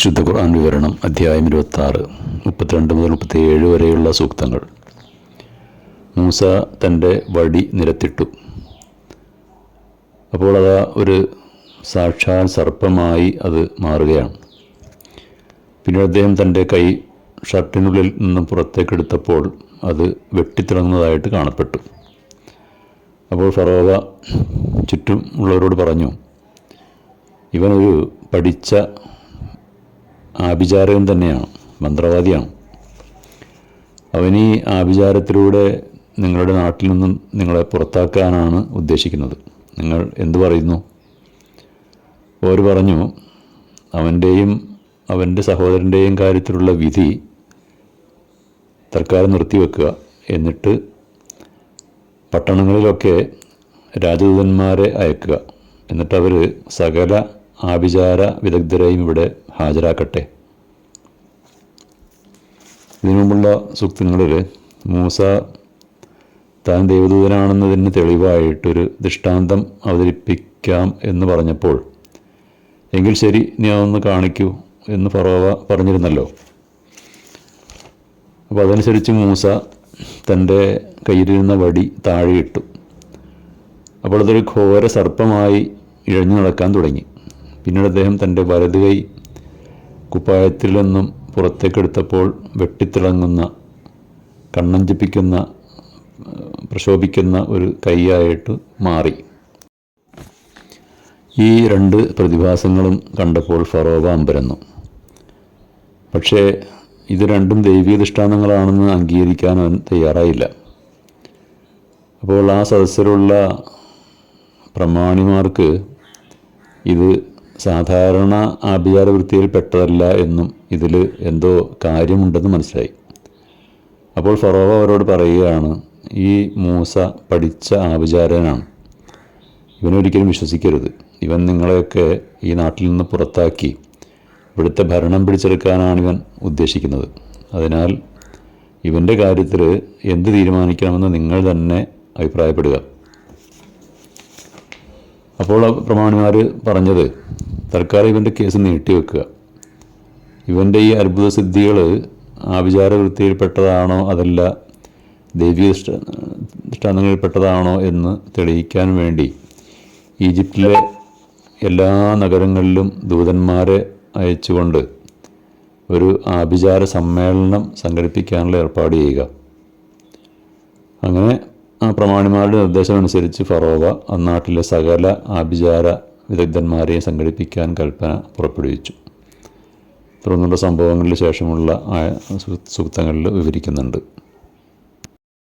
വിശുദ്ധ ഖുർആൻ വിവരണം അധ്യായം ഇരുപത്താറ് മുപ്പത്തിരണ്ട് മുതൽ മുപ്പത്തിയേഴ് വരെയുള്ള സൂക്തങ്ങൾ. മൂസ തന്റെ വടി നിരത്തിട്ടു. അപ്പോൾ അത് ഒരു സാക്ഷാൽ സർപ്പമായി അത് മാറുകയാണ്. പിന്നീട് അദ്ദേഹം തന്റെ കൈ ഷർട്ടിനുള്ളിൽ നിന്നും പുറത്തേക്കെടുത്തപ്പോൾ അത് വെട്ടിത്തിളങ്ങുന്നതായിട്ട് കാണപ്പെട്ടു. അപ്പോൾ ഫറോവ ചുറ്റും ഉള്ളവരോട് പറഞ്ഞു ഇവനൊരു പഠിച്ച ആഭിചാരകൻ തന്നെയാണ് മന്ത്രവാദിയാണ്. അവൻ ഈ ആഭിചാരത്തിലൂടെ നിങ്ങളുടെ നാട്ടിൽ നിന്നും നിങ്ങളെ പുറത്താക്കാനാണ് ഉദ്ദേശിക്കുന്നത്. നിങ്ങൾ എന്തു പറയുന്നു? അവർ പറഞ്ഞു അവന്റെയും അവന്റെ സഹോദരന്റെയും കാര്യത്തിലുള്ള വിധി തൽക്കാലം നിർത്തിവെക്കുക എന്നിട്ട് പട്ടണങ്ങളിലൊക്കെ രാജദൂതന്മാരെ അയക്കുക. എന്നിട്ട് അവർ സകല ആഭിചാര വിദഗ്ധരെയും ഇവിടെ ഹാജരാക്കട്ടെ. ഇതിനു മുമ്പുള്ള സൂക്തങ്ങളിൽ മൂസ താൻ ദേവദൂതനാണെന്നതിന് തെളിവായിട്ടൊരു ദൃഷ്ടാന്തം അവതരിപ്പിക്കാം എന്ന് പറഞ്ഞപ്പോൾ എങ്കിൽ ശരി നീ അതൊന്ന് കാണിക്കൂ എന്ന് ഫറോവ പറഞ്ഞിരുന്നല്ലോ. അപ്പോൾ അതനുസരിച്ച് മൂസ തന്റെ കയ്യിലിരുന്ന വടി താഴെയിട്ടു. അപ്പോൾ അതൊരു ഘോര സർപ്പമായി ഇഴഞ്ഞു നടക്കാൻ തുടങ്ങി. പിന്നീട് അദ്ദേഹം തന്റെ വലത് കൈ കുപ്പായത്തിൽ നിന്നും പുറത്തേക്കെടുത്തപ്പോൾ വെട്ടിത്തിളങ്ങുന്ന കണ്ണഞ്ചിപ്പിക്കുന്ന പ്രശോഭിക്കുന്ന ഒരു കൈയായിട്ട് മാറി. ഈ രണ്ട് പ്രതിഭാസങ്ങളും കണ്ടപ്പോൾ ഫറോവ അമ്പരന്നു. പക്ഷേ ഇത് രണ്ടും ദൈവീയ ദൃഷ്ടാന്തങ്ങളാണെന്ന് അംഗീകരിക്കാൻ അവൻ തയ്യാറായില്ല. അപ്പോൾ ആ സദസ്സിലുള്ള പ്രമാണിമാർക്ക് ഇത് സാധാരണ ആഭിചാര വൃത്തിയിൽ പെട്ടതല്ല എന്നും ഇതിൽ എന്തോ കാര്യമുണ്ടെന്ന് മനസ്സിലായി. അപ്പോൾ ഫറോവ അവരോട് പറയുകയാണ് ഈ മൂസ പഠിച്ച ആഭിചാരനാണ് ഇവനൊരിക്കലും വിശ്വസിക്കരുത്. ഇവൻ നിങ്ങളെയൊക്കെ ഈ നാട്ടിൽ നിന്ന് പുറത്താക്കി. ഇവിടുത്തെ ഭരണം പിടിച്ചെടുക്കാനാണ് ഇവൻ ഉദ്ദേശിക്കുന്നത്. അതിനാൽ ഇവന്റെ കാര്യത്തിൽ എന്ത് തീരുമാനിക്കണമെന്ന് നിങ്ങൾ തന്നെ അഭിപ്രായപ്പെടുക. അപ്പോൾ പ്രമാണിമാർ പറഞ്ഞത് തൽക്കാലം ഇവന്റെ കേസ് നീട്ടിവെക്കുക ഇവന്റെ ഈ അത്ഭുത സിദ്ധികൾ ആഭിചാര വൃത്തിയിൽപ്പെട്ടതാണോ അതല്ല ദൈവിക ദൃഷ്ട ദൃഷ്ടാന്തങ്ങളിൽപ്പെട്ടതാണോ എന്ന് തെളിയിക്കാൻ വേണ്ടി ഈജിപ്തിലെ എല്ലാ നഗരങ്ങളിലും ദൂതന്മാരെ അയച്ചുകൊണ്ട് ഒരു ആഭിചാര സമ്മേളനം സംഘടിപ്പിക്കാനുള്ള ഏർപ്പാട് ചെയ്യുക. അങ്ങനെ ആ പ്രമാണിമാരുടെ നിർദ്ദേശമനുസരിച്ച് ഫറോവ അന്നാട്ടിലെ സകല ആഭിചാര വിദഗ്ധന്മാരെയും സംഘടിപ്പിക്കാൻ കൽപ്പന പുറപ്പെടുവിച്ചു. തുടർന്നുള്ള സംഭവങ്ങളിൽ ശേഷമുള്ള സൂക്തങ്ങളിൽ വിവരിക്കുന്നുണ്ട്.